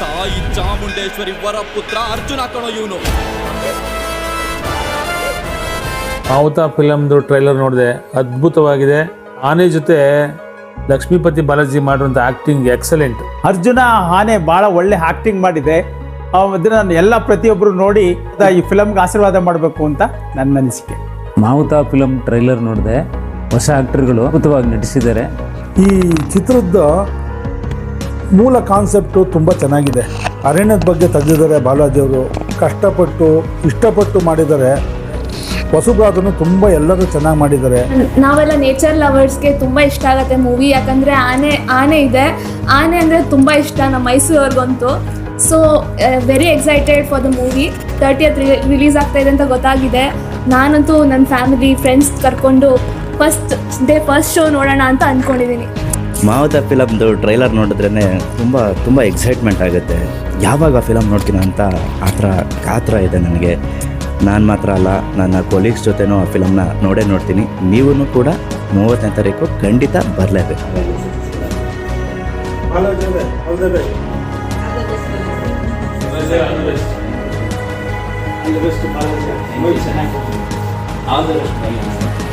ತಾಯಿ ಚಾಮುಂಡೇಶ್ವರಿ ವರ ಪುತ್ರ ಅರ್ಜುನ ಕಣೋ ಇವನು. ಮಾವುತ ಫಿಲಮ್ದು ಟ್ರೈಲರ್ ನೋಡಿದೆ ಅದ್ಭುತವಾಗಿದೆ. ಆನೆ ಜೊತೆ ಲಕ್ಷ್ಮೀಪತಿ ಬಾಲಾಜಿ ಮಾಡುವಂಥ ಆಕ್ಟಿಂಗ್ ಎಕ್ಸಲೆಂಟ್ ಅರ್ಜುನ ಆನೆ ಭಾಳ ಒಳ್ಳೆ ಆಕ್ಟಿಂಗ್ ಮಾಡಿದೆ. ಅದನ್ನ ನಾನು ಎಲ್ಲ ಪ್ರತಿಯೊಬ್ಬರು ನೋಡಿ ಈ ಫಿಲಮ್ಗೆ ಆಶೀರ್ವಾದ ಮಾಡಬೇಕು ಅಂತ ನನ್ನ ಅನಿಸಿಕೆ. ಮಾವುತ ಫಿಲಮ್ ಟ್ರೈಲರ್ ನೋಡಿದೆ ಹೊಸ ಆಕ್ಟರ್ಗಳು ಅದ್ಭುತವಾಗಿ ನಟಿಸಿದ್ದಾರೆ. ಈ ಚಿತ್ರದ ಮೂಲ ಕಾನ್ಸೆಪ್ಟು ತುಂಬ ಚೆನ್ನಾಗಿದೆ. ಅರಣ್ಯದ ಬಗ್ಗೆ ತೆಗೆದಿದ್ದಾರೆ ಬಾಲಾಜಿಯವರು. ಕಷ್ಟಪಟ್ಟು, ಇಷ್ಟಪಟ್ಟು ಮಾಡಿದ್ದಾರೆ. ಹೊಸಬ್ರಾದನ್ನು ತುಂಬ ಎಲ್ಲರೂ ಚೆನ್ನಾಗಿ ಮಾಡಿದ್ದಾರೆ. ನಾವೆಲ್ಲ ನೇಚರ್ ಲವರ್ಸ್ಗೆ ತುಂಬ ಇಷ್ಟ ಆಗುತ್ತೆ ಮೂವಿ ಯಾಕಂದರೆ ಆನೆ ಆನೆ ಇದೆ. ಆನೆ ಅಂದರೆ ತುಂಬ ಇಷ್ಟ ನಮ್ಮ ಮೈಸೂರವ್ರಿಗಂತೂ. So very excited for the movie thirty release ಆಗ್ತಾ ಇದೆ ಅಂತ ಗೊತ್ತಾಗಿದೆ. ನಾನಂತೂ ನನ್ನ ಫ್ಯಾಮಿಲಿ ಫ್ರೆಂಡ್ಸ್ ಕರ್ಕೊಂಡು ಫಸ್ಟ್ ಡೇ ಫಸ್ಟ್ ಶೋ ನೋಡೋಣ ಅಂತ ಅಂದ್ಕೊಂಡಿದ್ದೀನಿ ಮಾವತ ಫಿಲಮ್ದು ಟ್ರೈಲರ್ ನೋಡಿದ್ರೇ ತುಂಬ ತುಂಬ ಎಕ್ಸೈಟ್ಮೆಂಟ್ ಆಗುತ್ತೆ. ಯಾವಾಗ ಆ ಫಿಲಮ್ ನೋಡ್ತೀನ ಅಂತ ಆ ಥರ ಕಾತರ ಇದೆ ನನಗೆ. ನಾನು ಮಾತ್ರ ಅಲ್ಲ ನನ್ನ ಕೊಲೀಗ್ಸ್ ಜೊತೆನೂ ಆ ಫಿಲಮ್ನ ನೋಡೇ ನೋಡ್ತೀನಿ. ನೀವೂ ಕೂಡ ಮೂವತ್ತನೇ ತಾರೀಕು ಖಂಡಿತ ಬರಲೇಬೇಕು. All the best